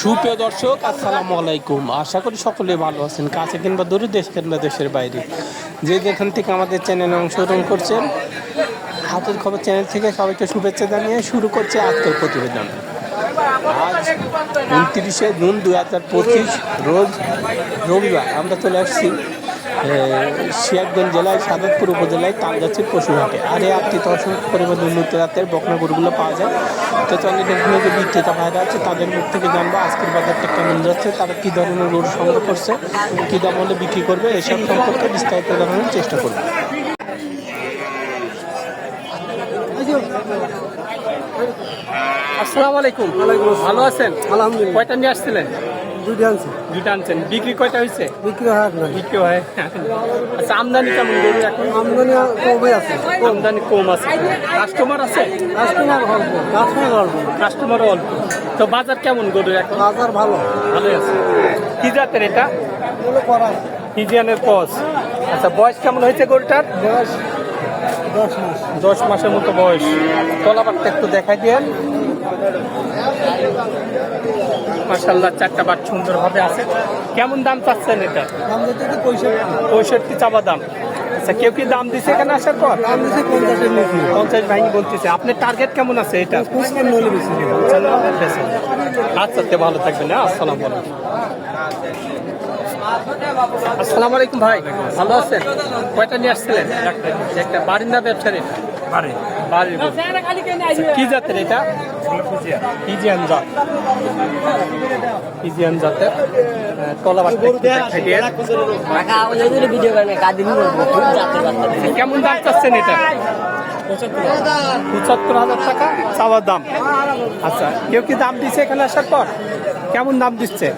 সুপ্রিয় দর্শক, আসসালামু আলাইকুম। আশা করি সকলে ভালো আছেন, কাছে কিংবা দূরে দেশ কিংবা দেশের বাইরে। যে যেখান থেকে আমাদের চ্যানেলে অংশগ্রহণ করছেন, হাতের খবর চ্যানেল থেকে সবাইকে শুভেচ্ছা জানিয়ে শুরু করছে আজকের প্রতিবেদন। আজ উনত্রিশে জুন দু হাজার পঁচিশ, রোজ রবিবার আমরা চলে আসছি সিরাজগঞ্জ জেলায় সাদতপুর উপজেলায় তালগাছির পশুহাটে। আর এই তো অসংখ্য পরিমাণে উন্নত রাতের বকনা গরুগুলো পাওয়া যায়। তো চলে এখানে যে বিক্রেতা ভাইরা আছে তাদের মুখ থেকে জানব আজকের বাজারটা কেমন যাচ্ছে তারা কী ধরনের গরু সংগ্রহ করছে কী দাম হলে বিক্রি করবে এসব সম্পর্কে বিস্তারিত জানানোর চেষ্টা করবে। আসসালামু আলাইকুম। ভালো আছেন? আলহামদুলিল্লাহ। কয়টা নিয়ে আসছিলেন? দুইটা আনছি। দুইটা আনছেন। বিক্রি কয়টা হয়েছে? বিক্রি হয় না বিক্রি হয়। আচ্ছা আমদানি কেমন গরু এখন? আমদানি কমে আছে। আমদানি কম আছে। কাস্টমার আছে? কাস্টমার অল্প কাস্টমার অল্প। কাস্টমারও অল্প। তো বাজার কেমন গরুর এখন? বাজার ভালো। ভালোই আছে। কি জাতের এটা? হিজিয়ানের পস আচ্ছা বয়স কেমন হয়েছে গরুটার? বয়স দশ মাস। দশ মাসের মতো বয়স। তলাবারটা একটু দেখাই দিয়েন। মাসাল্লাহ চারটা বাট সুন্দরভাবে আছে। কেমন দাম চাচ্ছেন এটা? পঁয়ষট্টি। চাবা দাম। আচ্ছা কেউ কি দাম দিছে এখানে আসার পর? দাম দিচ্ছে পঞ্চাশের নিচে পঞ্চাশ ভাঙি বলতেছে আপনার টার্গেট কেমন আছে এটা? আচ্ছা তে ভালো থাকবেন হ্যাঁ আসসালাম আলাইকুম। আসসালামু আলাইকুম ভাই ভালো আছেন? কয়টা নিয়ে আসছিলেন? একটা বাড়ির না ব্যবসার। আচ্ছা, কি এটা? কেমন দাম চাচ্ছেন এটা? পঁচাত্তর হাজার টাকা চাওয়ার দাম। আচ্ছা কেউ কি দাম দিচ্ছে এখানে আসার পর? কেমন দাম দিচ্ছে?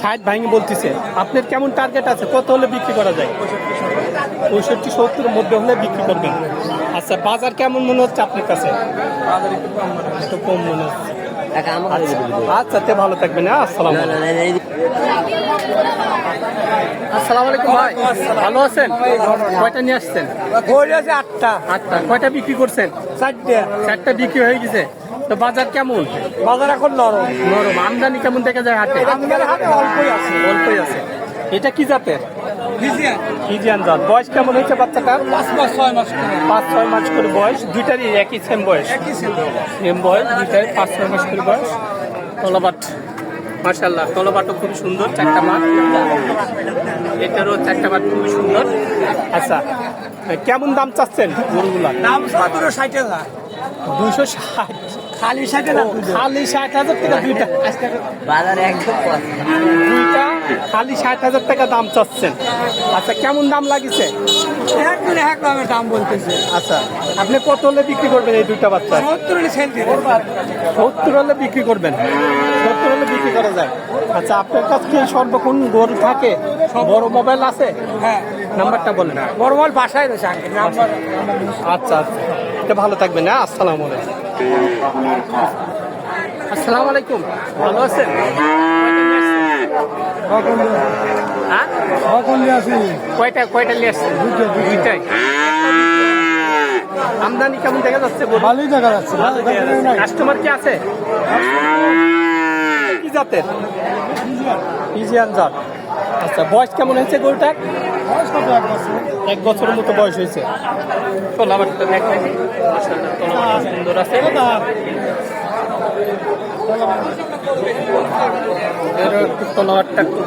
ষাট ভাঙি বলতেছে। আপনার কেমন টার্গেট আছে? কত হলে বিক্রি করা যায়? পঁয়ষট্টি সত্তরের মধ্যে হলে বিক্রি করবেন। আচ্ছা বাজার কেমন মনে হচ্ছে আপনার কাছে? একটু কম মনে হচ্ছে। আচ্ছা আচ্ছা তে ভালো থাকবেন হ্যাঁ আসসালাম আসসালামু আলাইকুম ভাই। ভালো আছেন? কয়টা নিয়ে আসছেন? আটটা। আটটা। কয়টা বিক্রি করছেন? চারটে। চারটা বিক্রি হয়ে গেছে। তো বাজার কেমন? বাজার এখন নরম। নরম। আমদানি কেমন দেখা যায় হাটে অল্পই আছে। অল্পই আছে। এটা কি জাতের? ফিজিয়ান। জাত বয়স কেমন হয়েছে বাচ্চাটার? পাঁচ মাস ছয় মাস করে। পাঁচ ছয় মাস করে বয়স। দুইটারই একই সেম বয়স? সেম বয়স। দুইটাই পাঁচ ছয় মাস করে বয়স। তলাবাট মার্শাল্লাহ তলাবাটও খুব সুন্দর চারটা মাঠ। এটারও চারটা মাঠ খুবই সুন্দর। আচ্ছা কেমন দাম চাচ্ছেন গরুগুলার? দাম সতেরো ষাট হাজার। দুশো ষাট। খালি ষাট খালি ষাট হাজার টাকা দুইটা। বাজার একদম দুইটা খালি ষাট হাজার টাকা দাম চাচ্ছেন। আচ্ছা কেমন দাম লাগিছে? এক দিন এক দামের দাম বলতেছে। আচ্ছা আপনি কত হলে বিক্রি করবেন এই দুইটা বাচ্চা? সত্তর হলে সেল সত্তর হলে বিক্রি করবেন। সত্তর হলে বিক্রি করা যায়। আচ্ছা আপনার কাছে কি সর্বক্ষণ গরু থাকে? বড় মোবাইল আছে? হ্যাঁ। নাম্বারটা বলেন। বড় মাল বাসায় রয়েছে আঙ্কেল নাম্বার আচ্ছা আচ্ছা। এটা ভালো থাকবেন হ্যাঁ? আসসালামু আলাইকুম। আসসালামু আলাইকুম। ভালো আছেন? হ্যাঁ? কখন আসি কয়টা কয়টা নিয়ে আসছেন? দুইটাই। আমদানি কেমন দেখা যাচ্ছে ভালোই দেখা যাচ্ছে কাস্টমার কি আছে? কি জাতের? ইজিয়ান জাত। আচ্ছা বয়স কেমন হয়েছে গরুটার? এক বছরের মতো বয়স হয়েছে। মাশাআল্লাহ, সুন্দর আছে। একটু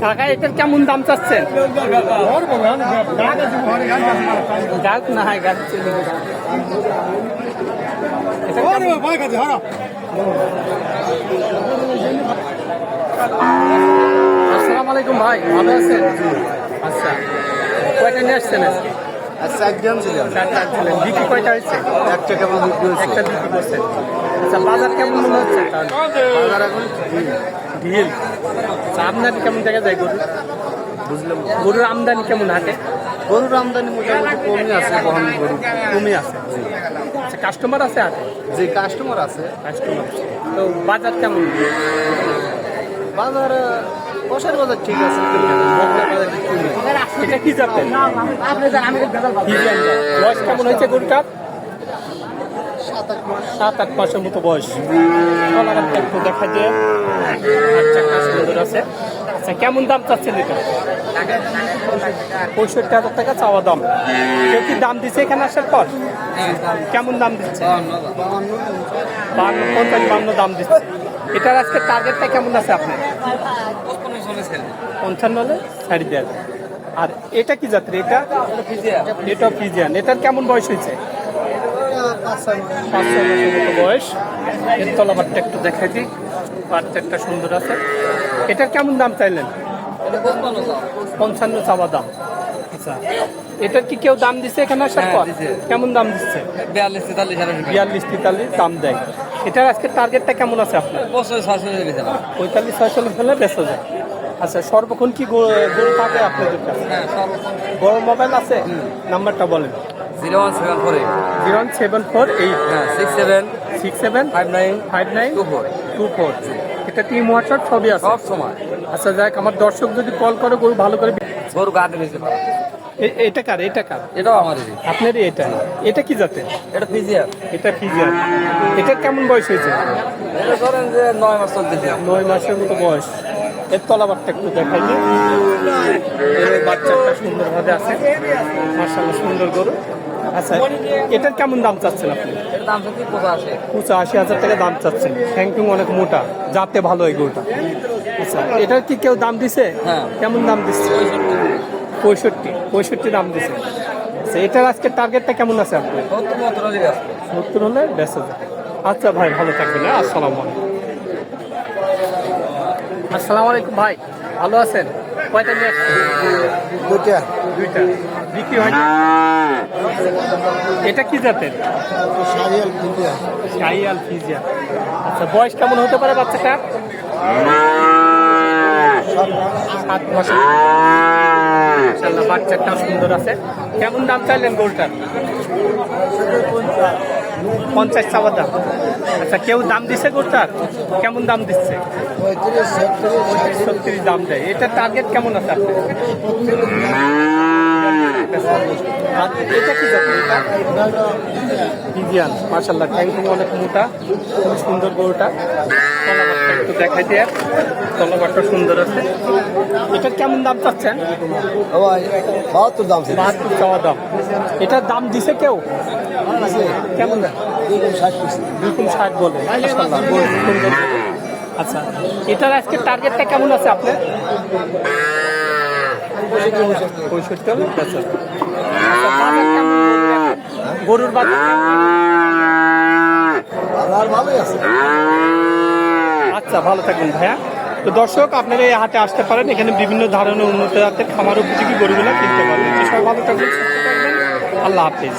কাকা এটার কেমন দাম চাচ্ছেন? গাছ না হয় গাছ চলে গেছে। এটার কেমন- আসসালামু আলাইকুম ভাই ভালো আছেন? আচ্ছা কয়টা নিয়ে আসছেন আচ্ছা একদম ছিল বিক্রি কয়টা হয়েছে? একটা কেমন বিক্রি হয়েছে। একটা বিক্রি করছেন। আচ্ছা বাজার কেমন মনে হচ্ছে? তাহলে বাজার এখন ঢিল। আচ্ছা আমদানি কেমন দেখা যায় গরু? বুঝলাম গরুর আমদানি কেমন হাটে? গরুর আমদানি মোটামুটি কমই আছে কমে আছে। কাস্টমার আছে আর যে কাস্টমার আছে। কাস্টমার তো বাজার কেমন? বাজার কষার বাজার ঠিক আছে। এটা কি বয়স কেমন হয়েছে গরুটার? সাত আট মাসের মতো বয়স। দেখা যায় আর চারটা আছে। আচ্ছা কেমন দাম চাচ্ছেন এটা? পঁয়ষট্টি হাজার টাকা চাওয়া দাম। কেউ কি দাম দিচ্ছে এখানে আসার পর? কেমন দাম দিচ্ছে? বান্ন, পঞ্চাশ, বান্ন দাম দিচ্ছে। এটার আজকে টার্গেটটা কেমন আছে আপনার? পঞ্চান্ন হলে ছাড়ি দেওয়া। আর এটা কি জাতের? এটা? এটা ফিজিয়ান। এটার কেমন বয়স হয়েছে? পাঁচ ছয় বয়স। এর তলাবারটা একটু দেখাই দিই। বাচ্চাটা সুন্দর আছে। এটার কেমন দাম চাইলেন? পঞ্চান্ন চাওয়া দাম। আচ্ছা। এটার কি কেউ দাম দিচ্ছে এখানে আসার হ্যাঁ, পর? কেমন দাম দিচ্ছে? বিয়াল্লিশ তেতাল্লিশ বিয়াল্লিশ তেতাল্লিশ দাম দেয়। এটার আজকে টার্গেটটা কেমন আছে আপনার? পঁয়তাল্লিশ ছয়শো হলে বেঁচে যায়। আচ্ছা সর্বক্ষণ কি গরু থাকে আপনাদের কাছে? হ্যাঁ বড় মোবাইল আছে? নাম্বারটা বলেন। Zero one seven four eight. Zero one seven four eight. হ্যাঁ six seven six seven five nine five nine two four. Two four. এটা টিম হোয়াটসঅ্যাপ সবই আছে। সব সময়। আচ্ছা যাক আমার দর্শক যদি কল করে গরু ভালো করে গরু গাড়ি নিয়েছে এটা কার এটা কার? এটাও আমারই আপনারই এটা? এটা কি জাতে এটা ফিজিয়ার। এটা ফিজিয়ার। এটার কেমন বয়স হয়েছে? এটা ধরেন যে নয় মাস চলতেছে নয় মাসের মতো বয়স। এর তলাবারটা একটু দেখাই। বাচ্চাটা সুন্দরভাবে আছে। মার্শাল্লাহ সুন্দর গরু। আচ্ছা এটার কেমন দাম চাচ্ছেন আপনি? দাম সত্যি পঁচাশি পঁচাশি হাজার টাকা দাম চাচ্ছেন থ্যাংকিং অনেক মোটা। যাতে ভালো এই গরুটা। আচ্ছা এটার কি কেউ দাম দিছে? হ্যাঁ। কেমন দাম দিচ্ছে? পঁয়ষট্টি। পঁয়ষট্টি। দাম দিছে। আচ্ছা এটার আজকে টার্গেটটা কেমন আছে আপনার? সত্তর হলে বেঁচে আচ্ছা ভাই ভালো থাকবেন হ্যাঁ? আসসালামু আলাইকুম। আসসালামু আলাইকুম ভাই ভালো আছেন? কয়টা নিয়ে দুইটা। দুইটা। বিক্রি হয়নি এটা কি জাতের? ফিজিয়া। আচ্ছা বয়স কেমন হতে পারে বাচ্চাটা? সাত বাচ্চাটা সুন্দর আছে। কেমন দাম চাইলেন গরুটার? পঞ্চাশ চাওয়া দাম। আচ্ছা কেউ দাম দিছে গরুটার? কেমন দাম দিচ্ছে? ছত্রিশ। দাম দেয়। এটার টার্গেট কেমন আছে আপনার? আর এটা কি জাতের এটা ইন্ডিয়ান মার্শাল্লাহ ট্যাঙ্কিং অনেক মোটা খুব সুন্দর গরুটা। তলাবারটা একটু দেখাই দিয়ে। তলাবারটা সুন্দর আছে। এটার কেমন দাম চাচ্ছেন? বাহাত্তর দাম বাহাত্তর চাওয়া দাম। এটার দাম দিছে কেউ? কেমন? দুরকম ষাট বলে মাশাআল্লাহ, গরু সুন্দর। আচ্ছা এটার আজকে টার্গেটটা কেমন আছে আপনার? পঁয়ষট্টি গরুর বাজার আচ্ছা ভালো থাকবেন ভাইয়া। তো দর্শক আপনারা এই হাটে আসতে পারেন। এখানে বিভিন্ন ধরনের উন্নত জাতের খামার উপযোগী গরুগুলো কিনতে পারবেন। সবাই ভালো থাকবেন। আল্লাহ হাফিজ।